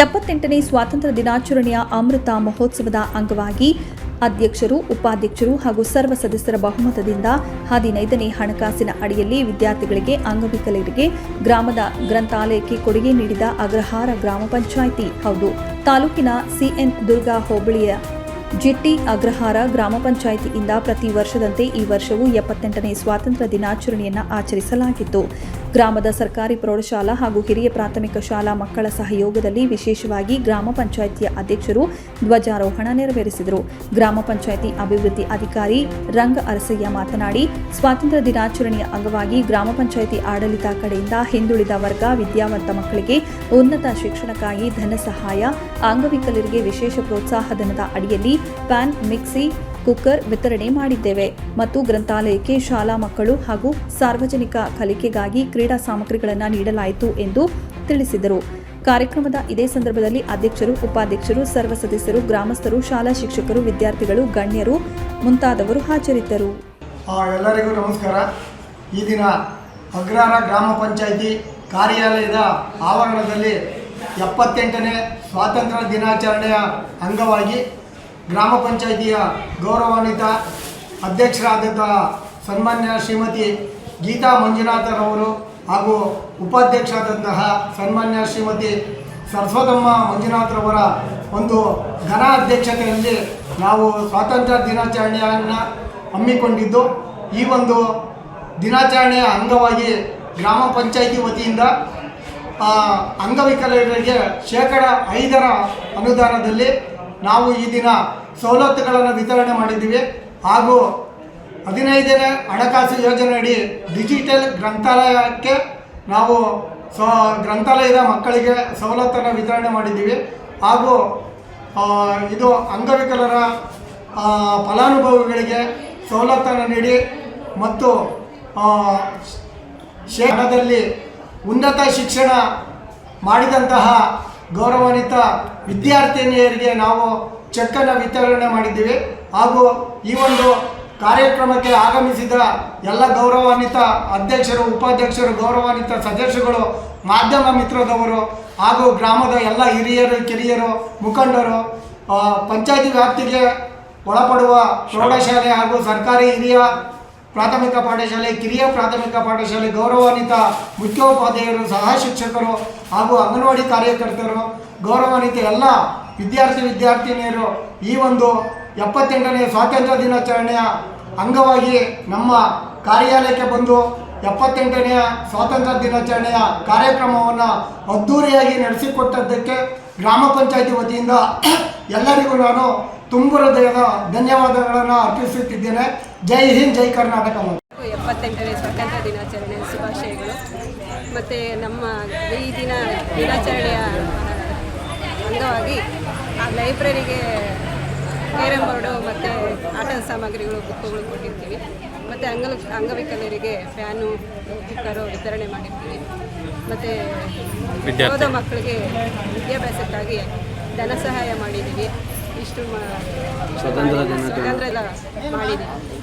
ಎಪ್ಪತ್ತೆಂಟನೇ ಸ್ವಾತಂತ್ರ್ಯ ದಿನಾಚರಣೆಯ ಅಮೃತ ಮಹೋತ್ಸವದ ಅಂಗವಾಗಿ ಅಧ್ಯಕ್ಷರು, ಉಪಾಧ್ಯಕ್ಷರು ಹಾಗೂ ಸರ್ವ ಸದಸ್ಯರ ಬಹುಮತದಿಂದ ಹದಿನೈದನೇ ಹಣಕಾಸಿನ ಅಡಿಯಲ್ಲಿ ವಿದ್ಯಾರ್ಥಿಗಳಿಗೆ, ಅಂಗವಿಕಲರಿಗೆ, ಗ್ರಾಮದ ಗ್ರಂಥಾಲಯಕ್ಕೆ ಕೊಡುಗೆ ನೀಡಿದ ಅಗ್ರಹಾರ ಗ್ರಾಮ ಪಂಚಾಯಿತಿ. ಹೌದು, ತಾಲೂಕಿನ ಸಿಎನ್ ದುರ್ಗಾ ಹೋಬಳಿಯ ಜಿಟ್ಟಿ ಅಗ್ರಹಾರ ಗ್ರಾಮ ಪಂಚಾಯಿತಿಯಿಂದ ಪ್ರತಿ ವರ್ಷದಂತೆ ಈ ವರ್ಷವೂ ಎಪ್ಪತ್ತೆಂಟನೇ ಸ್ವಾತಂತ್ರ್ಯ ದಿನಾಚರಣೆಯನ್ನು ಆಚರಿಸಲಾಗಿತ್ತು. ಗ್ರಾಮದ ಸರ್ಕಾರಿ ಪ್ರೌಢಶಾಲಾ ಹಾಗೂ ಹಿರಿಯ ಪ್ರಾಥಮಿಕ ಶಾಲಾ ಮಕ್ಕಳ ಸಹಯೋಗದಲ್ಲಿ ವಿಶೇಷವಾಗಿ ಗ್ರಾಮ ಪಂಚಾಯಿತಿಯ ಅಧ್ಯಕ್ಷರು ಧ್ವಜಾರೋಹಣ ನೆರವೇರಿಸಿದರು. ಗ್ರಾಮ ಪಂಚಾಯಿತಿ ಅಭಿವೃದ್ಧಿ ಅಧಿಕಾರಿ ರಂಗ ಅರಸಯ್ಯ ಮಾತನಾಡಿ, ಸ್ವಾತಂತ್ರ್ಯ ದಿನಾಚರಣೆಯ ಅಂಗವಾಗಿ ಗ್ರಾಮ ಪಂಚಾಯಿತಿ ಆಡಳಿತ ಕಡೆಯಿಂದ ಹಿಂದುಳಿದ ವರ್ಗ, ವಿದ್ಯಾವಂತ ಮಕ್ಕಳಿಗೆ ಉನ್ನತ ಶಿಕ್ಷಣಕ್ಕಾಗಿ ಧನ ಸಹಾಯ ಅಂಗವಿಕಲರಿಗೆ ವಿಶೇಷ ಪ್ರೋತ್ಸಾಹಧನದ ಅಡಿಯಲ್ಲಿ ಪ್ಯಾನ್, ಮಿಕ್ಸಿ, ಕುಕ್ಕರ್ ವಿತರಣೆ ಮಾಡಿದ್ದೇವೆ ಮತ್ತು ಗ್ರಂಥಾಲಯಕ್ಕೆ ಶಾಲಾ ಮಕ್ಕಳು ಹಾಗೂ ಸಾರ್ವಜನಿಕ ಕಲಿಕೆಗಾಗಿ ಕ್ರೀಡಾ ಸಾಮಗ್ರಿಗಳನ್ನು ನೀಡಲಾಯಿತು ಎಂದು ತಿಳಿಸಿದರು. ಕಾರ್ಯಕ್ರಮದ ಇದೇ ಸಂದರ್ಭದಲ್ಲಿ ಅಧ್ಯಕ್ಷರು, ಉಪಾಧ್ಯಕ್ಷರು, ಸರ್ವ ಸದಸ್ಯರು, ಗ್ರಾಮಸ್ಥರು, ಶಾಲಾ ಶಿಕ್ಷಕರು, ವಿದ್ಯಾರ್ಥಿಗಳು, ಗಣ್ಯರು ಮುಂತಾದವರು ಹಾಜರಿದ್ದರು. ಎಲ್ಲರಿಗೂ ನಮಸ್ಕಾರ. ಈ ದಿನ ಅಗ್ರಹಾರ ಗ್ರಾಮ ಪಂಚಾಯಿತಿ ಕಾರ್ಯಾಲಯದ ಆವರಣದಲ್ಲಿ ಎಪ್ಪತ್ತೆಂಟನೇ ಸ್ವಾತಂತ್ರ್ಯ ದಿನಾಚರಣೆಯ ಅಂಗವಾಗಿ ಗ್ರಾಮ ಪಂಚಾಯಿತಿಯ ಗೌರವಾನ್ವಿತ ಅಧ್ಯಕ್ಷರಾದಂತಹ ಸನ್ಮಾನ್ಯ ಶ್ರೀಮತಿ ಗೀತಾ ಮಂಜುನಾಥರವರು ಹಾಗೂ ಉಪಾಧ್ಯಕ್ಷರಾದಂತಹ ಸನ್ಮಾನ್ಯ ಶ್ರೀಮತಿ ಸರಸ್ವತಮ್ಮ ಮಂಜುನಾಥರವರ ಒಂದು ಘನ ಅಧ್ಯಕ್ಷತೆಯಲ್ಲಿ ನಾವು ಸ್ವಾತಂತ್ರ್ಯ ದಿನಾಚರಣೆಯನ್ನು ಹಮ್ಮಿಕೊಂಡಿದ್ದು, ಈ ಒಂದು ದಿನಾಚರಣೆಯ ಅಂಗವಾಗಿ ಗ್ರಾಮ ಪಂಚಾಯಿತಿ ವತಿಯಿಂದ ಅಂಗವಿಕಲರಿಗೆ ಶೇಕಡ ಐದರ ಅನುದಾನದಲ್ಲಿ ನಾವು ಈ ದಿನ ಸವಲತ್ತುಗಳನ್ನು ವಿತರಣೆ ಮಾಡಿದ್ದೀವಿ. ಹಾಗೂ ಹದಿನೈದನೇ ಹಣಕಾಸು ಯೋಜನೆಯಡಿ ಡಿಜಿಟಲ್ ಗ್ರಂಥಾಲಯಕ್ಕೆ ನಾವು ಸ ಗ್ರಂಥಾಲಯದ ಮಕ್ಕಳಿಗೆ ಸವಲತ್ತನ್ನು ವಿತರಣೆ ಮಾಡಿದ್ದೀವಿ. ಹಾಗೂ ಇದು ಅಂಗವಿಕಲರ ಫಲಾನುಭವಿಗಳಿಗೆ ಸವಲತ್ತನ್ನು ನೀಡಿ ಮತ್ತು ಆ, ಹಣದಲ್ಲಿ ಉನ್ನತ ಶಿಕ್ಷಣ ಮಾಡಿದಂತಹ ಗೌರವಾನ್ವಿತ ವಿದ್ಯಾರ್ಥಿನಿಯರಿಗೆ ನಾವು ಚೆಕ್ಕನ್ನು ವಿತರಣೆ ಮಾಡಿದ್ದೀವಿ. ಹಾಗೂ ಈ ಒಂದು ಕಾರ್ಯಕ್ರಮಕ್ಕೆ ಆಗಮಿಸಿದ ಎಲ್ಲ ಗೌರವಾನ್ವಿತ ಅಧ್ಯಕ್ಷರು, ಉಪಾಧ್ಯಕ್ಷರು, ಗೌರವಾನ್ವಿತ ಸದಸ್ಯರುಗಳು, ಮಾಧ್ಯಮ ಮಿತ್ರದವರು ಹಾಗೂ ಗ್ರಾಮದ ಎಲ್ಲ ಹಿರಿಯರು, ಕಿರಿಯರು, ಮುಖಂಡರು ಪಂಚಾಯಿತಿ ವ್ಯಾಪ್ತಿಗೆ ಒಳಪಡುವ ಪ್ರೌಢಶಾಲೆ ಹಾಗೂ ಸರ್ಕಾರಿ ಹಿರಿಯ ಪ್ರಾಥಮಿಕ ಪಾಠಶಾಲೆ, ಕಿರಿಯ ಪ್ರಾಥಮಿಕ ಪಾಠಶಾಲೆ ಗೌರವಾನ್ವಿತ ಮುಖ್ಯೋಪಾಧ್ಯಾಯರು ಸಹ ಶಿಕ್ಷಕರು ಹಾಗೂ ಅಂಗನವಾಡಿ ಕಾರ್ಯಕರ್ತರು, ಗೌರವಾನ್ವಿತ ಎಲ್ಲ ವಿದ್ಯಾರ್ಥಿ ವಿದ್ಯಾರ್ಥಿನಿಯರು ಈ ಒಂದು ಎಪ್ಪತ್ತೆಂಟನೇ ಸ್ವಾತಂತ್ರ್ಯ ದಿನಾಚರಣೆಯ ಅಂಗವಾಗಿ ನಮ್ಮ ಕಾರ್ಯಾಲಯಕ್ಕೆ ಬಂದು ಎಪ್ಪತ್ತೆಂಟನೆಯ ಸ್ವಾತಂತ್ರ್ಯ ದಿನಾಚರಣೆಯ ಕಾರ್ಯಕ್ರಮವನ್ನು ಅದ್ಧೂರಿಯಾಗಿ ನಡೆಸಿಕೊಟ್ಟದ್ದಕ್ಕೆ ಗ್ರಾಮ ಪಂಚಾಯತಿ ವತಿಯಿಂದ ಎಲ್ಲರಿಗೂ ನಾನು ತುಂಬು ಹೃದಯದ ಧನ್ಯವಾದಗಳನ್ನು ಅರ್ಪಿಸುತ್ತಿದ್ದೇನೆ. ಜೈ ಹಿಂದ್, ಜೈ ಕರ್ನಾಟಕ. ಎಪ್ಪತ್ತೆಂಟನೇ ಸ್ವಾತಂತ್ರ್ಯ ದಿನಾಚರಣೆ ಶುಭಾಶಯಗಳು. ಮತ್ತು ನಮ್ಮ ಈ ದಿನ ದಿನಾಚರಣೆಯ ಅಂಗವಾಗಿ ಆ ಲೈಬ್ರರಿಗೆ ಕೇರಂ ಬೋರ್ಡು ಮತ್ತು ಆಟದ ಸಾಮಗ್ರಿಗಳು, ಬುಕ್ಕುಗಳು ಕೊಟ್ಟಿರ್ತೀವಿ. ಮತ್ತು ಅಂಗಲ ಅಂಗವಿಕಲರಿಗೆ ಫ್ಯಾನು ಕುಕ್ಕರು ವಿತರಣೆ ಮಾಡಿರ್ತೀವಿ. ಮತ್ತು ಓದೋ ಮಕ್ಕಳಿಗೆ ವಿದ್ಯಾಭ್ಯಾಸಕ್ಕಾಗಿ ಧನ ಸಹಾಯ ಮಾಡಿದ್ದೀವಿ. ಇಷ್ಟು ಸ್ವತಂತ್ರ ಸ್ವಾತಂತ್ರ್ಯ ಮಾಡಿದ್ದೀವಿ.